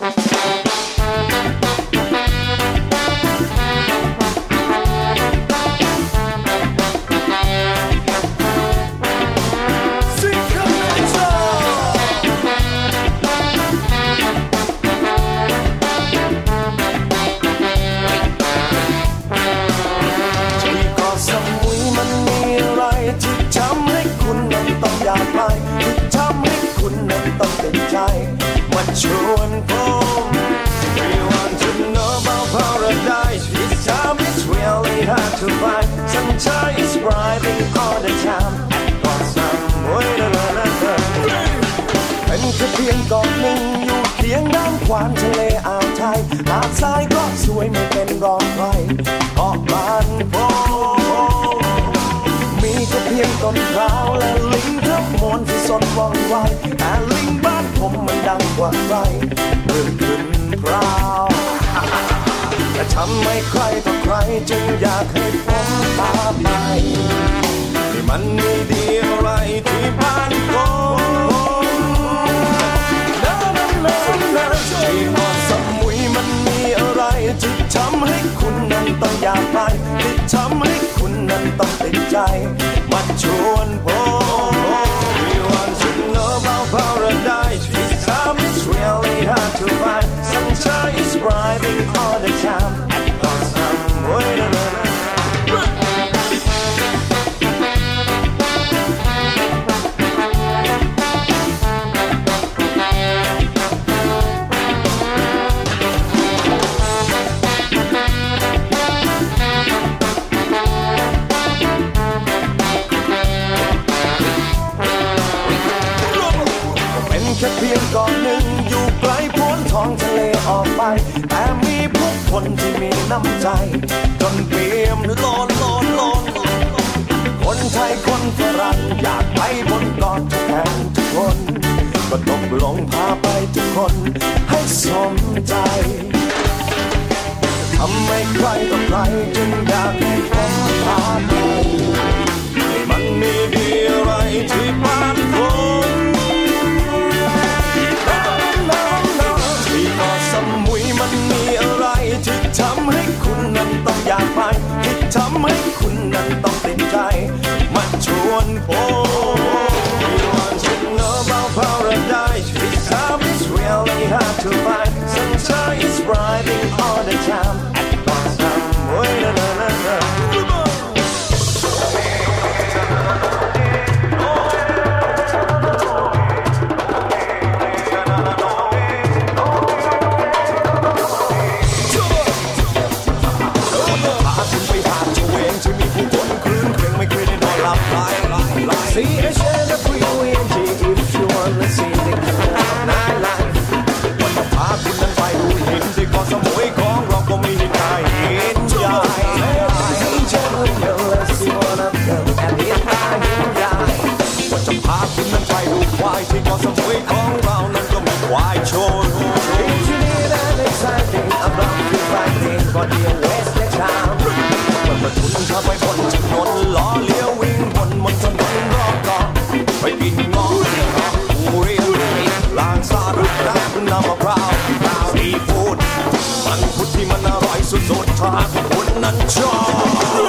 ที่ นั้นใจมาชวนผม We want to know about paradise This time it's really hard to find Sunshine is brighting all the time At got some way la la la la เป็นแค่เพียงเกาะหนึ่งอยู่เคียงด้านขวานทะเลอ่าวไทยหาดทรายก็สวยไม่เป็นรองใครเกาะบ้านผมมีแค่เพียงต้นพร้าวและลิงทั้งมวลที่สนว่องไวแต่ ใครต่อใครจึงอยากให้ผมพาไปที่มันมีดีอะไรที่บ้านผมนานานานที่เกาะสมุยมันมีอะไรที่ทำให้คุณนั้นต้องอยากไปที่ทำให้คุณนั้นต้องติดใจมาชวนผม แค่เพียงเกาะหนึ่งอยู่ไกลพ้นท้องทะเลออกไป แต่มีผู้คนที่มีน้ำใจ จนเปี่ยมล้นล้นล้นคนไทยคนฝรั่งอยากไปบนเกาะทุกแห่งทุกคนก็ตกลงพาไปทุกคนให้สมใจทำให้ใครต่อใครจึงอยากให้ผมพาไปมันมีดีอะไรที่บ้านผม นั้นต้องอยากไปที่ทำให้คุณนั้นต้องเตินใจ มาชวนผม อเดียวเวสและชาวเปิดะทุนข้าไปบนถนนล้อเลี้ยววิ่งบนบนถนนรอบเกาะไปบินงอเรียกูเรียกล้างซาดุกน้ำนำมะพร้าวพร้าวดีฟูดมันพุทธที่มันอร่อยสุดๆถ้าคุณนั้นชอบ